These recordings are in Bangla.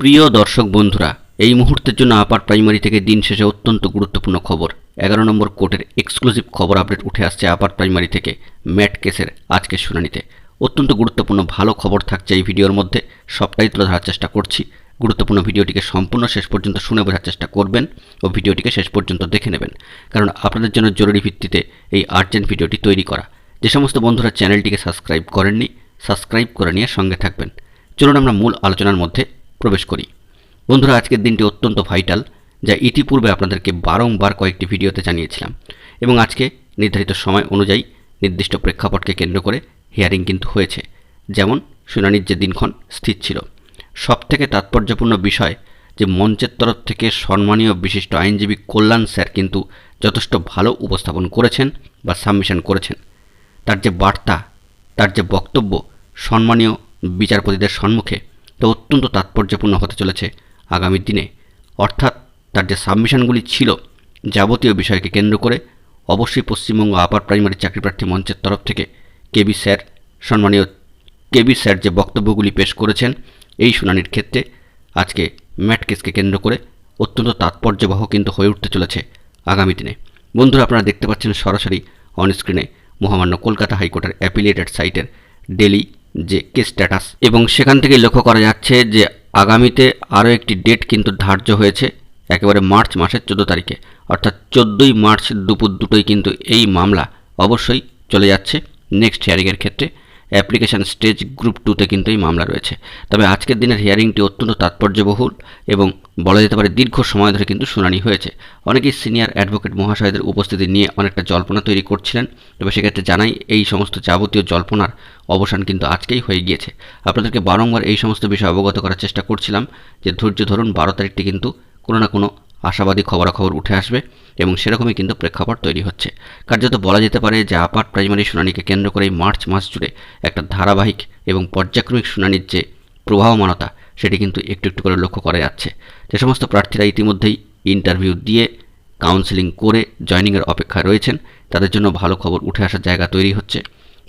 প্রিয় দর্শক বন্ধুরা, এই মুহূর্তের জন্য আপার প্রাইমারি থেকে দিন শেষে অত্যন্ত গুরুত্বপূর্ণ খবর। এগারো নম্বর কোর্টের এক্সক্লুসিভ খবর আপডেট উঠে আসছে আপার প্রাইমারি থেকে ম্যাট কেসের আজকের শুনানিতে। অত্যন্ত গুরুত্বপূর্ণ ভালো খবর থাকছে এই ভিডিওর মধ্যে, সবটাই তুলে ধরার চেষ্টা করছি। গুরুত্বপূর্ণ ভিডিওটিকে সম্পূর্ণ শেষ পর্যন্ত শুনে বোঝার চেষ্টা করবেন ও ভিডিওটিকে শেষ পর্যন্ত দেখে নেবেন। কারণ আপনাদের জন্য জরুরি ভিত্তিতে এই আর্জেন্ট ভিডিওটি তৈরি করা। যে সমস্ত বন্ধুরা চ্যানেলটিকে সাবস্ক্রাইব করেননি সাবস্ক্রাইব করে নিয়ে সঙ্গে থাকবেন। চলুন আমরা মূল আলোচনার মধ্যে প্রবেশ করি। বন্ধুরা, আজকের দিনটি অত্যন্ত ভাইটাল যা ইতিপূর্বে আপনাদেরকে বারংবার কয়েকটি ভিডিওতে জানিয়েছিলাম এবং আজকে নির্ধারিত সময় অনুযায়ী নির্দিষ্ট প্রেক্ষাপটকে কেন্দ্র করে হিয়ারিং কিন্তু হয়েছে। যেমন, শুনানির যে দিনক্ষণ স্থির ছিল। সবথেকে তাৎপর্যপূর্ণ বিষয় যে মঞ্চের তরফ থেকে সম্মানীয় বিশিষ্ট আইনজীবী কল্যাণ স্যার কিন্তু যথেষ্ট ভালো উপস্থাপন করেছেন বা সাবমিশন করেছেন। তার যে বার্তা, তার যে বক্তব্য সম্মানীয় বিচারপতিদের সম্মুখে তা অত্যন্ত তাৎপর্যপূর্ণ হতে চলেছে আগামী দিনে। অর্থাৎ তার যে সাবমিশনগুলি ছিল যাবতীয় বিষয়কে কেন্দ্র করে, অবশ্যই পশ্চিমবঙ্গ আপার প্রাইমারি চাকরিপ্রার্থী মঞ্চের তরফ থেকে কেবি স্যার, সম্মানীয় কেবি স্যার যে বক্তব্যগুলি পেশ করেছেন, এই শুনানির ক্ষেত্রে আজকে ম্যাট কেসকে কেন্দ্র করে অত্যন্ত তাৎপর্যবহ কিন্তু হয়ে উঠতে চলেছে আগামী দিনে। বন্ধুরা, আপনারা দেখতে পাচ্ছেন সরাসরি অনস্ক্রিনে মহামান্য কলকাতা হাইকোর্টের অ্যাপিলিয়েটেড সাইটের ডেলি যে কেস স্ট্যাটাস এবং সেখান থেকে লক্ষ্য করা যাচ্ছে যে আগামীতে আরও একটি ডেট কিন্তু ধার্য হয়েছে, একেবারে মার্চ মাসের চোদ্দ তারিখে। অর্থাৎ চোদ্দোই মার্চ দুপুর দুটোই কিন্তু এই মামলা অবশ্যই চলে যাচ্ছে নেক্সট হিয়ারিংয়ের ক্ষেত্রে। অ্যাপ্লিকেশন স্টেজ গ্রুপ টুতে কিন্তু এই মামলা রয়েছে। তবে আজকের দিনের হিয়ারিংটি অত্যন্ত তাৎপর্যবহুল এবং বলা যেতে পারে দীর্ঘ সময় ধরে কিন্তু শুনানি হয়েছে। অনেকেই সিনিয়র অ্যাডভোকেট মহাশয়দের উপস্থিতি নিয়ে অনেকটা জল্পনা তৈরি করছিলেন, তবে সেক্ষেত্রে জানাই এই সমস্ত যাবতীয় জল্পনার অবসান কিন্তু আজকেই হয়ে গিয়েছে। আপনাদেরকে বারংবার এই সমস্ত বিষয়ে অবগত করার চেষ্টা করছিলাম যে ধৈর্য ধরুন, বারো তারিখটি কিন্তু কোনো না কোনো আশাবাদী খবরাখবর উঠে আসবে এবং সেরকমই কিন্তু প্রেক্ষাপট তৈরি হচ্ছে। কার্যত বলা যেতে পারে যে আপার প্রাইমারি শুনানিকে কেন্দ্র করে মার্চ মাস জুড়ে একটা ধারাবাহিক এবং পর্যায়ক্রমিক শুনানির যে প্রবাহমানতা, সেটি কিন্তু একটু একটু করে লক্ষ্য করা যাচ্ছে। যে সমস্ত প্রার্থীরা ইতিমধ্যেই ইন্টারভিউ দিয়ে, কাউন্সেলিং করে জয়নিংয়ের অপেক্ষায় রয়েছেন, তাদের জন্য ভালো খবর উঠে আসার জায়গা তৈরি হচ্ছে।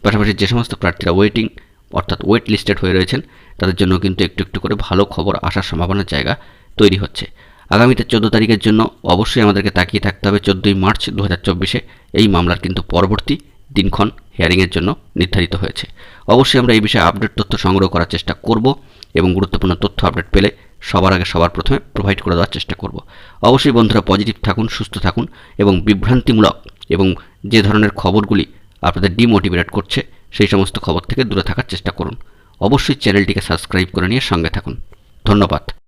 পাশাপাশি যে সমস্ত প্রার্থীরা ওয়েটিং অর্থাৎ ওয়েট লিস্টেড হয়ে রয়েছেন, তাদের জন্য কিন্তু একটু একটু করে ভালো খবর আসার সম্ভাবনার জায়গা তৈরি হচ্ছে। আগামীতে চোদ্দ তারিখের জন্য অবশ্যই আমাদেরকে তাকিয়ে থাকতে হবে। চোদ্দোই মার্চ দু হাজার এই মামলার কিন্তু পরবর্তী দিনক্ষণ হিয়ারিংয়ের জন্য নির্ধারিত হয়েছে। অবশ্যই আমরা এই বিষয়ে আপডেট তথ্য সংগ্রহ করার চেষ্টা করব এবং গুরুত্বপূর্ণ তথ্য আপডেট পেলে সবার আগে সবার প্রথমে প্রোভাইড করে দেওয়ার চেষ্টা করব। অবশ্যই বন্ধুরা পজিটিভ থাকুন, সুস্থ থাকুন এবং বিভ্রান্তিমূলক এবং যে ধরনের খবরগুলি আপনাদের ডিমোটিভেট করছে, সেই সমস্ত খবর থেকে দূরে থাকার চেষ্টা করুন। অবশ্যই চ্যানেলটিকে সাবস্ক্রাইব করে নিয়ে সঙ্গে থাকুন। ধন্যবাদ।